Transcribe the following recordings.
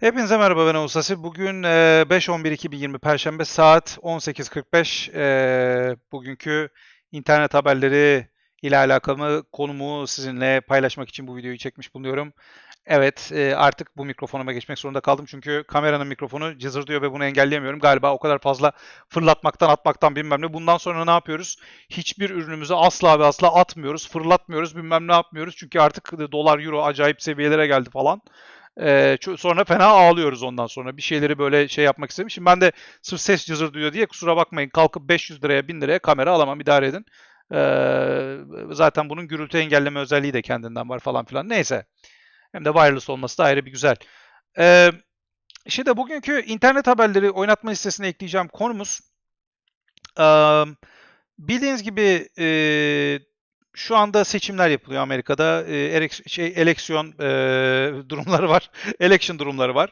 Hepinize merhaba ben Oğuz. Bugün e, 5-11-2020 Perşembe saat 18.45. E, bugünkü internet haberleri ile alakalı konumu sizinle paylaşmak için bu videoyu çekmiş bulunuyorum. Evet e, artık bu mikrofonuma geçmek zorunda kaldım çünkü kameranın mikrofonu cızırdıyor ve bunu engelleyemiyorum. Galiba o kadar fazla fırlatmaktan atmaktan bilmem ne. Bundan sonra ne yapıyoruz? Hiçbir ürünümüzü asla ve asla atmıyoruz, fırlatmıyoruz, bilmem ne yapmıyoruz. Çünkü artık dolar, euro acayip seviyelere geldi falan. Ee, sonra fena ağlıyoruz ondan sonra. Bir şeyleri böyle şey yapmak istedim. Şimdi ben de sırf ses cızır duyuyor diye kusura bakmayın. Kalkıp 500 liraya 1000 liraya kamera alamam idare edin. Ee, zaten bunun gürültü engelleme özelliği de kendinden var falan filan. Neyse. Hem de wireless olması da ayrı bir güzel. Ee, şimdi bugünkü internet haberleri oynatma listesine ekleyeceğim konumuz ee, bildiğiniz gibi e, şu anda seçimler yapılıyor Amerika'da. E, şey eleksiyon e, durumları var. Election durumları var.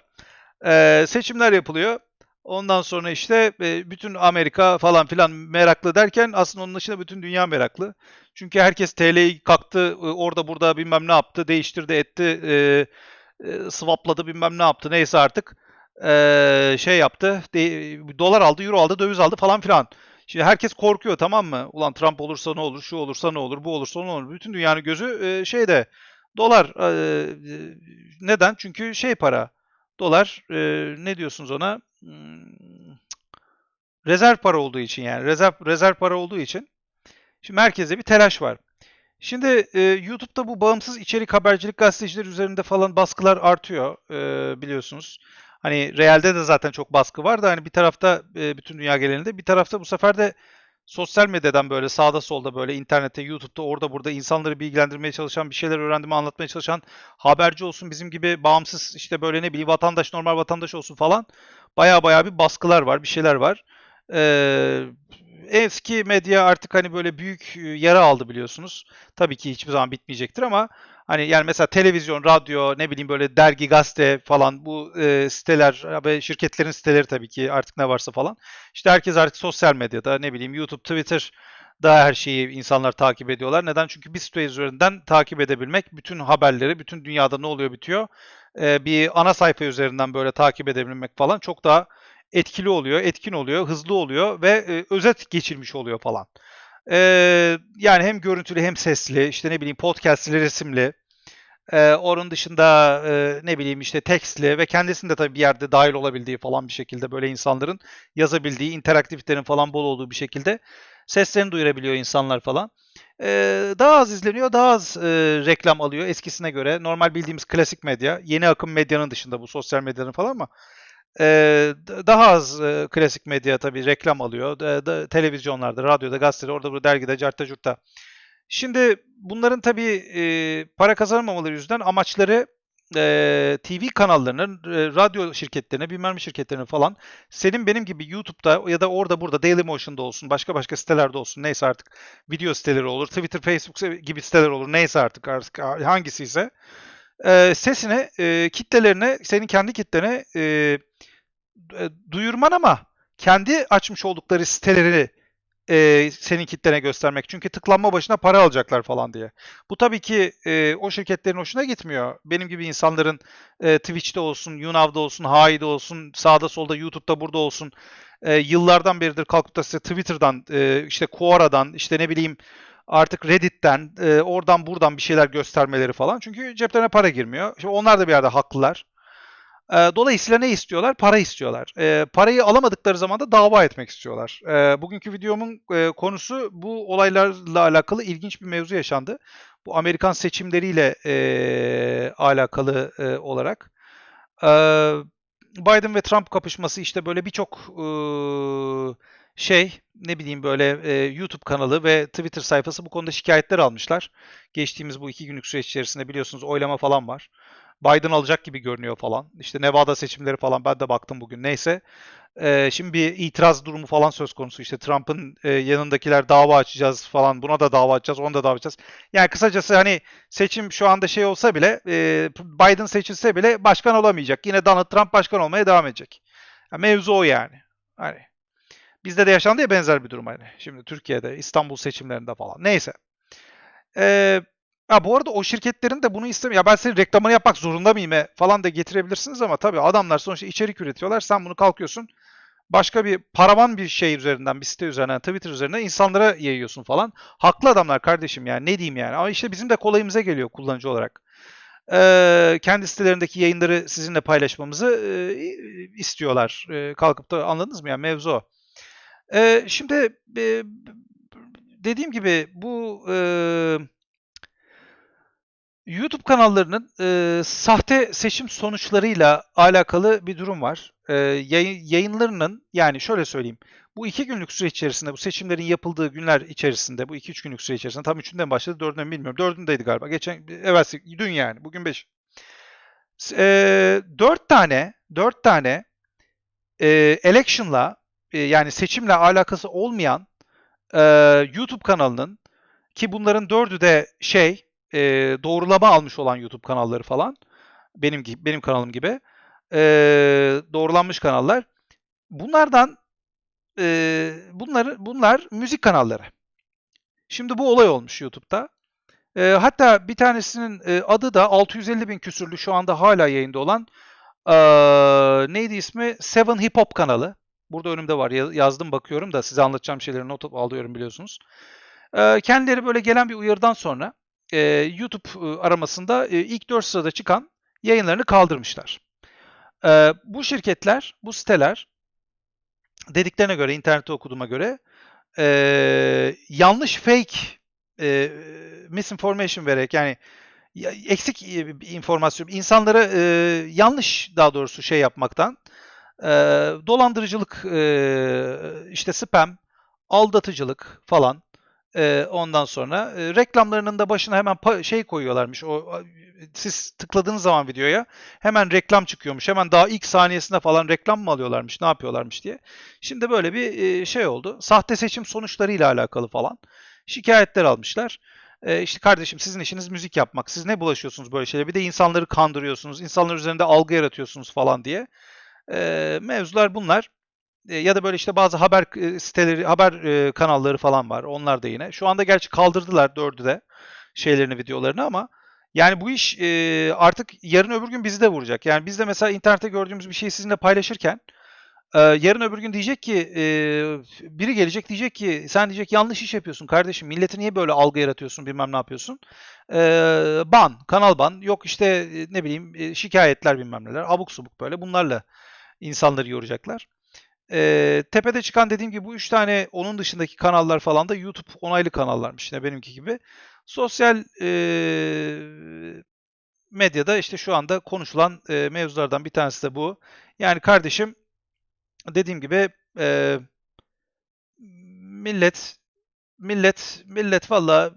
E, seçimler yapılıyor. Ondan sonra işte e, bütün Amerika falan filan meraklı derken aslında onun dışında bütün dünya meraklı. Çünkü herkes TL'yi kalktı, e, orada burada bilmem ne yaptı, değiştirdi, etti, e, e, swapladı bilmem ne yaptı neyse artık. E, şey yaptı, de, dolar aldı, euro aldı, döviz aldı falan filan. Şimdi herkes korkuyor tamam mı? Ulan Trump olursa ne olur, şu olursa ne olur, bu olursa ne olur. Bütün dünyanın gözü e, şeyde. Dolar e, e, neden? Çünkü şey para. Dolar e, ne diyorsunuz ona? Hmm, rezerv para olduğu için yani. Rezerv, rezerv para olduğu için. Şimdi merkezde bir telaş var. Şimdi e, YouTube'da bu bağımsız içerik habercilik gazeteciler üzerinde falan baskılar artıyor e, biliyorsunuz. Hani realde de zaten çok baskı var da hani bir tarafta e, bütün dünya genelinde bir tarafta bu sefer de sosyal medyadan böyle sağda solda böyle internette, YouTube'da orada burada insanları bilgilendirmeye çalışan, bir şeyler öğrendiğimi anlatmaya çalışan haberci olsun, bizim gibi bağımsız işte böyle ne bileyim vatandaş, normal vatandaş olsun falan baya baya bir baskılar var, bir şeyler var. Ee, eski medya artık hani böyle büyük yara aldı biliyorsunuz. Tabii ki hiçbir zaman bitmeyecektir ama Hani yani mesela televizyon, radyo, ne bileyim böyle dergi, gazete falan bu e, siteler ve şirketlerin siteleri tabii ki artık ne varsa falan. İşte herkes artık sosyal medyada ne bileyim YouTube, Twitter da her şeyi insanlar takip ediyorlar. Neden? Çünkü bir site üzerinden takip edebilmek, bütün haberleri, bütün dünyada ne oluyor bitiyor e, bir ana sayfa üzerinden böyle takip edebilmek falan çok daha etkili oluyor, etkin oluyor, hızlı oluyor ve e, özet geçirmiş oluyor falan. Ee, yani hem görüntülü hem sesli, işte ne bileyim podcastli, resimli. Ee, onun dışında e, ne bileyim işte tekstli ve kendisinde tabii bir yerde dahil olabildiği falan bir şekilde böyle insanların yazabildiği, interaktivitenin falan bol olduğu bir şekilde seslerini duyurabiliyor insanlar falan. Ee, daha az izleniyor, daha az e, reklam alıyor eskisine göre. Normal bildiğimiz klasik medya, yeni akım medyanın dışında bu sosyal medyanın falan ama ee, daha az e, klasik medya tabii reklam alıyor. Da, da, televizyonlarda, radyoda, gazetede, orada burada dergide, cartta curtta. Şimdi bunların tabii e, para kazanmamaları yüzünden amaçları e, TV kanallarının, e, radyo şirketlerine, bilmem şirketlerine falan senin benim gibi YouTube'da ya da orada burada Dailymotion'da olsun, başka başka sitelerde olsun neyse artık video siteleri olur, Twitter, Facebook gibi siteler olur neyse artık, artık hangisi ise e, sesini, e, kitlelerine, senin kendi kitlene e, e, duyurman ama kendi açmış oldukları siteleri e, senin kitlene göstermek. Çünkü tıklanma başına para alacaklar falan diye. Bu tabii ki e, o şirketlerin hoşuna gitmiyor. Benim gibi insanların e, Twitch'te olsun, YouNow'da olsun, Hi'de olsun, sağda solda, YouTube'da burada olsun. E, yıllardan beridir kalkıp da size Twitter'dan, e, işte Quora'dan, işte ne bileyim artık Reddit'ten, e, oradan buradan bir şeyler göstermeleri falan. Çünkü ceplerine para girmiyor. Şimdi onlar da bir yerde haklılar. E, dolayısıyla ne istiyorlar? Para istiyorlar. E, parayı alamadıkları zaman da dava etmek istiyorlar. E, bugünkü videomun e, konusu bu olaylarla alakalı ilginç bir mevzu yaşandı. Bu Amerikan seçimleriyle e, alakalı e, olarak. E, Biden ve Trump kapışması işte böyle birçok e, şey ne bileyim böyle e, YouTube kanalı ve Twitter sayfası bu konuda şikayetler almışlar. Geçtiğimiz bu iki günlük süreç içerisinde biliyorsunuz oylama falan var. Biden alacak gibi görünüyor falan. İşte Nevada seçimleri falan ben de baktım bugün. Neyse. Ee, şimdi bir itiraz durumu falan söz konusu. İşte Trump'ın e, yanındakiler dava açacağız falan. Buna da dava açacağız, ona da dava açacağız. Yani kısacası hani seçim şu anda şey olsa bile e, Biden seçilse bile başkan olamayacak. Yine Donald Trump başkan olmaya devam edecek. Yani mevzu o yani. Hani bizde de yaşandı ya benzer bir durum hani. Şimdi Türkiye'de, İstanbul seçimlerinde falan. Neyse. Eee Ha bu arada o şirketlerin de bunu istemiyor. Ya ben senin reklamını yapmak zorunda mıyım e falan da getirebilirsiniz ama tabii adamlar sonuçta içerik üretiyorlar. Sen bunu kalkıyorsun başka bir paravan bir şey üzerinden, bir site üzerinden, Twitter üzerinden insanlara yayıyorsun falan. Haklı adamlar kardeşim yani ne diyeyim yani. Ama işte bizim de kolayımıza geliyor kullanıcı olarak. Ee, kendi sitelerindeki yayınları sizinle paylaşmamızı e, istiyorlar. E, kalkıp da anladınız mı yani mevzu o. E, şimdi e, dediğim gibi bu e, YouTube kanallarının e, sahte seçim sonuçlarıyla alakalı bir durum var. E, yayın, yayınlarının yani şöyle söyleyeyim. Bu iki günlük süre içerisinde, bu seçimlerin yapıldığı günler içerisinde, bu iki üç günlük süre içerisinde, tam üçünden başladı, dördünden mi bilmiyorum. Dördündeydi galiba. Geçen, evet, dün yani, bugün beş. E, dört tane, dört tane e, election'la, e, yani seçimle alakası olmayan e, YouTube kanalının ki bunların dördü de şey, e, doğrulama almış olan YouTube kanalları falan. Benim benim kanalım gibi. E, doğrulanmış kanallar. Bunlardan e, bunları bunlar müzik kanalları. Şimdi bu olay olmuş YouTube'da. E, hatta bir tanesinin e, adı da 650 bin küsürlü şu anda hala yayında olan e, neydi ismi? Seven Hip Hop kanalı. Burada önümde var. Yazdım bakıyorum da size anlatacağım şeyleri not alıyorum biliyorsunuz. E, kendileri böyle gelen bir uyarıdan sonra e, YouTube e, aramasında e, ilk 4 sırada çıkan yayınlarını kaldırmışlar. E, bu şirketler, bu siteler dediklerine göre, internette okuduğuma göre e, yanlış fake e, misinformation vererek yani eksik informasyon, insanlara e, yanlış daha doğrusu şey yapmaktan, e, dolandırıcılık, e, işte spam, aldatıcılık falan ondan sonra reklamlarının da başına hemen şey koyuyorlarmış. O siz tıkladığınız zaman videoya hemen reklam çıkıyormuş. Hemen daha ilk saniyesinde falan reklam mı alıyorlarmış, ne yapıyorlarmış diye. Şimdi böyle bir şey oldu. Sahte seçim sonuçlarıyla alakalı falan şikayetler almışlar. E, işte kardeşim sizin işiniz müzik yapmak. Siz ne bulaşıyorsunuz böyle şeylere? Bir de insanları kandırıyorsunuz. insanlar üzerinde algı yaratıyorsunuz falan diye. E, mevzular bunlar. E, ya da böyle işte bazı haber e, siteleri, haber e, kanalları falan var. Onlar da yine. Şu anda gerçi kaldırdılar dördü de şeylerini, videolarını ama yani bu iş artık yarın öbür gün bizi de vuracak. Yani biz de mesela internette gördüğümüz bir şeyi sizinle paylaşırken yarın öbür gün diyecek ki biri gelecek diyecek ki sen diyecek yanlış iş yapıyorsun kardeşim. Milleti niye böyle algı yaratıyorsun bilmem ne yapıyorsun. Ban, kanal ban. Yok işte ne bileyim şikayetler bilmem neler. Abuk subuk böyle bunlarla insanları yoracaklar. E, tepede çıkan dediğim gibi bu üç tane onun dışındaki kanallar falan da YouTube onaylı kanallarmış yine benimki gibi. Sosyal e, medyada işte şu anda konuşulan e, mevzulardan bir tanesi de bu. Yani kardeşim dediğim gibi e, millet millet millet valla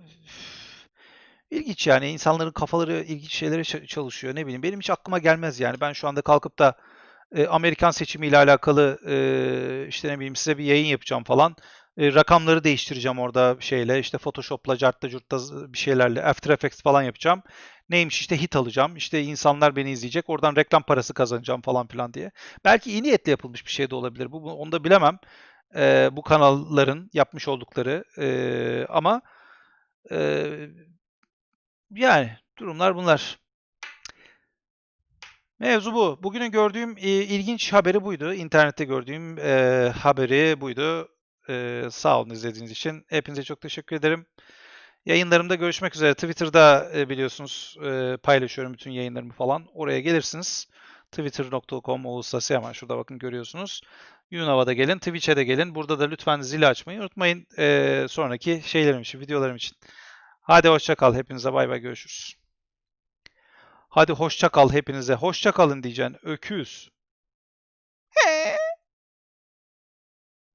ilginç yani insanların kafaları ilginç şeylere çalışıyor ne bileyim benim hiç aklıma gelmez yani ben şu anda kalkıp da e, Amerikan seçimiyle alakalı e, işte ne bileyim size bir yayın yapacağım falan. E, rakamları değiştireceğim orada şeyle işte Photoshop'la, cartta curtta bir şeylerle After Effects falan yapacağım. Neymiş işte hit alacağım. İşte insanlar beni izleyecek. Oradan reklam parası kazanacağım falan filan diye. Belki iyi niyetle yapılmış bir şey de olabilir. Bu onu da bilemem. E, bu kanalların yapmış oldukları e, ama e, yani durumlar bunlar. Mevzu bu. Bugünün gördüğüm e, ilginç haberi buydu. İnternette gördüğüm e, haberi buydu. E, sağ olun izlediğiniz için. Hepinize çok teşekkür ederim. Yayınlarımda görüşmek üzere. Twitter'da e, biliyorsunuz e, paylaşıyorum bütün yayınlarımı falan. Oraya gelirsiniz. Twitter.com Oğuz hemen şurada bakın görüyorsunuz. Yunava'da gelin, Twitch'e de gelin. Burada da lütfen zili açmayı unutmayın. E, sonraki şeylerim için, videolarım için. Hadi hoşça kal. Hepinize bay bay görüşürüz. Hadi hoşça kal hepinize. Hoşça kalın diyeceksin. Öküz.